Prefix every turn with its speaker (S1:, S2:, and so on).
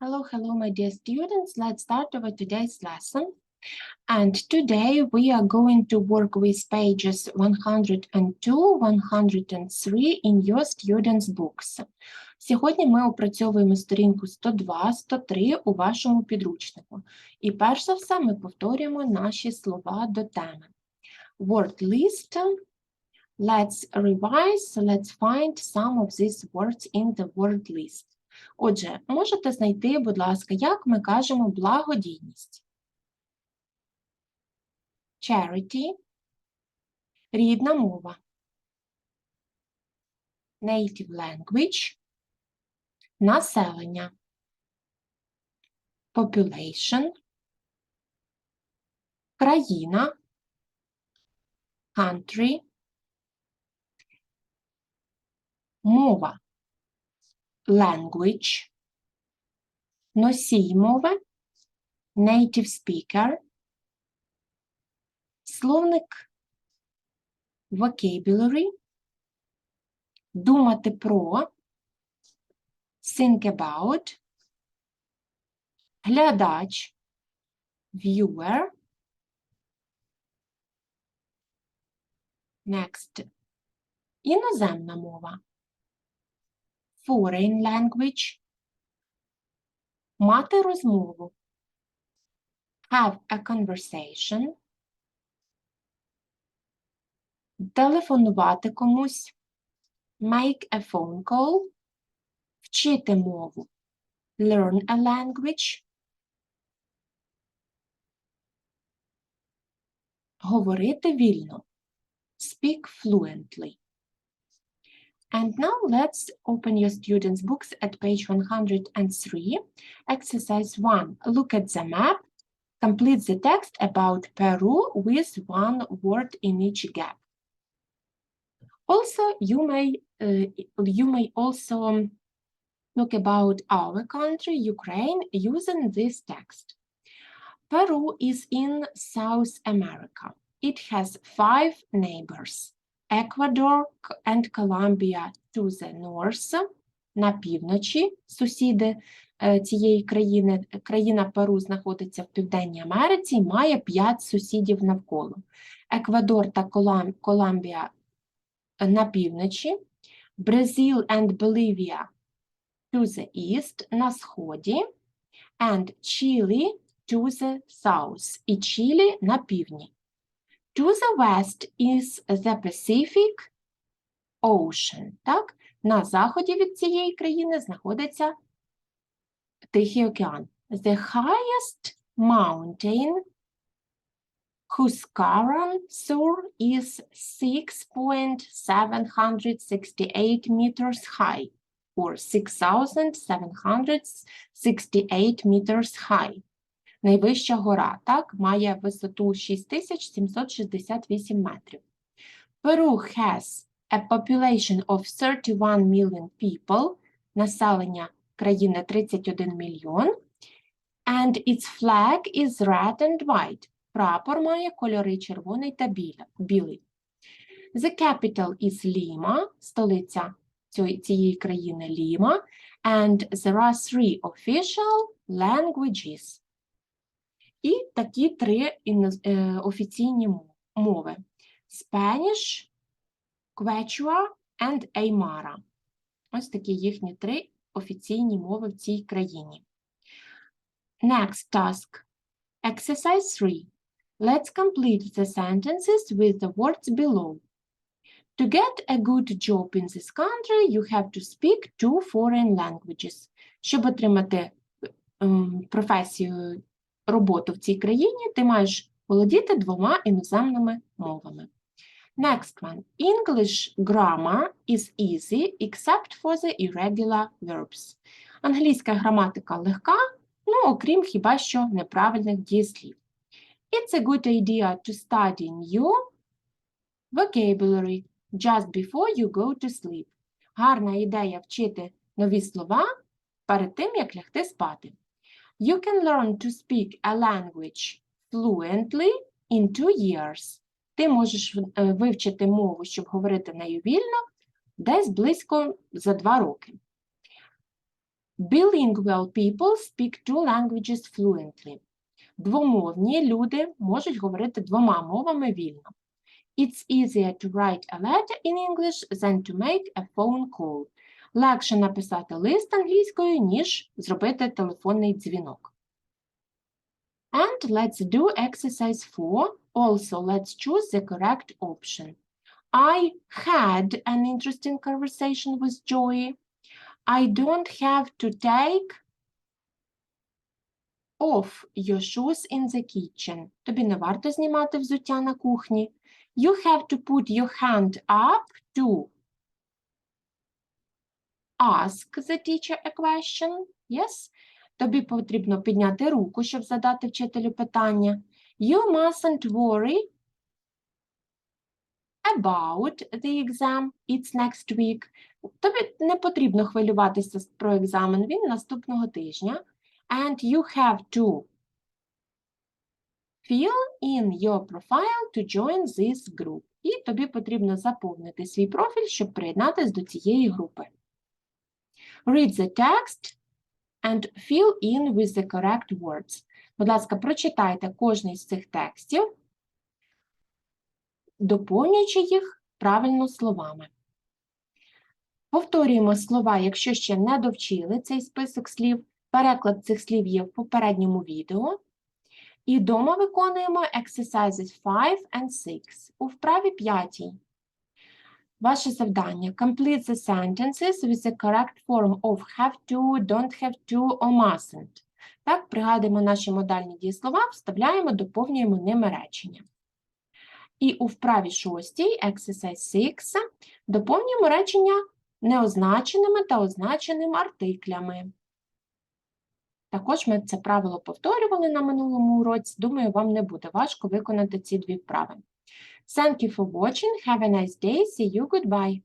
S1: Hello, hello, my dear students. Let's start our today's lesson. And today we are going to work with pages 102, 103 in your students' books. Сьогодні ми опрацьовуємо сторінку 102, 103 у вашому підручнику. І перш за все ми повторюємо наші слова до теми. Word list. Let's revise, let's find some of these words in the word list. Отже, можете знайти, будь ласка, як ми кажемо благодійність. Charity. Рідна мова. Native language. Населення. Population. Країна. Country. Мова language, носій мови, native speaker, словник, vocabulary, думати про, think about, глядач, viewer, next, іноземна мова foreign language, мати розмову, have a conversation, телефонувати комусь, make a phone call, вчити мову, learn a language, говорити вільно, speak fluently. And now let's open your students' books at page 103. Exercise 1. Look at the map. Complete the text about Peru with one word in each gap. Also, you may, uh, you may also look about our country, Ukraine, using this text. Peru is in South America. It has five neighbors. Ecuador and Colombia to the north, на півночі, сусіди е, цієї країни, країна Перу знаходиться в Південній Америці і має п'ять сусідів навколо. Еквадор та Колам- Колумбія е, на півночі, Brazil and Bolivia to the east, на сході, and Chile to the south, і Чилі на півдні. To the west is the Pacific Ocean. Так? На заході від цієї країни знаходиться Тихий океан. The highest mountain whose current sur is 6.768 meters high or 6,768 meters high. Найвища гора, так, має висоту 6768 метрів. Peru has a population of 31 million people, населення країни 31 мільйон, and its flag is red and white. Прапор має кольори червоний та білий. The capital is Lima, столиця цієї країни Ліма, and there are three official languages. І такі три е, офіційні мови: Spanish, Quechua and Aymara. Ось такі їхні три офіційні мови в цій країні. Next task. Exercise 3. Let's complete the sentences with the words below. To get a good job in this country, you have to speak two foreign languages. Щоб отримати ем, професію роботу в цій країні, ти маєш володіти двома іноземними мовами. Next one. English grammar is easy except for the irregular verbs. Англійська граматика легка, ну, окрім хіба що неправильних дієслів. It's a good idea to study new vocabulary just before you go to sleep. Гарна ідея вчити нові слова перед тим, як лягти спати. You can learn to speak a language fluently in two years. Ти можеш е, вивчити мову, щоб говорити нею вільно, десь близько за два роки. Bilingual people speak two languages fluently. Двомовні люди можуть говорити двома мовами вільно. It's easier to write a letter in English than to make a phone call. Легше написати лист англійською, ніж зробити телефонний дзвінок. And let's do exercise 4. Also, let's choose the correct option. I had an interesting conversation with Joey. I don't have to take off your shoes in the kitchen. Тобі не варто знімати взуття на кухні. You have to put your hand up to ask the teacher a question. Yes? Тобі потрібно підняти руку, щоб задати вчителю питання. You mustn't worry about the exam. It's next week. Тобі не потрібно хвилюватися про екзамен, він наступного тижня. And you have to fill in your profile to join this group. І тобі потрібно заповнити свій профіль, щоб приєднатися до цієї групи. Read the text and fill in with the correct words. Будь ласка, прочитайте кожний з цих текстів, доповнюючи їх правильно словами. Повторюємо слова, якщо ще не довчили цей список слів. Переклад цих слів є в попередньому відео. І дома виконуємо exercises 5 and 6 у вправі 5. Ваше завдання complete the sentences with the correct form of have to, don't have to or mustn't. Так, пригадуємо наші модальні дієслова, вставляємо, доповнюємо ними речення. І у вправі 6, exercise 6, доповнюємо речення неозначеними та означеними артиклями. Також ми це правило повторювали на минулому уроці. Думаю, вам не буде важко виконати ці дві вправи. Thank you for watching. Have a nice day. See you. Goodbye.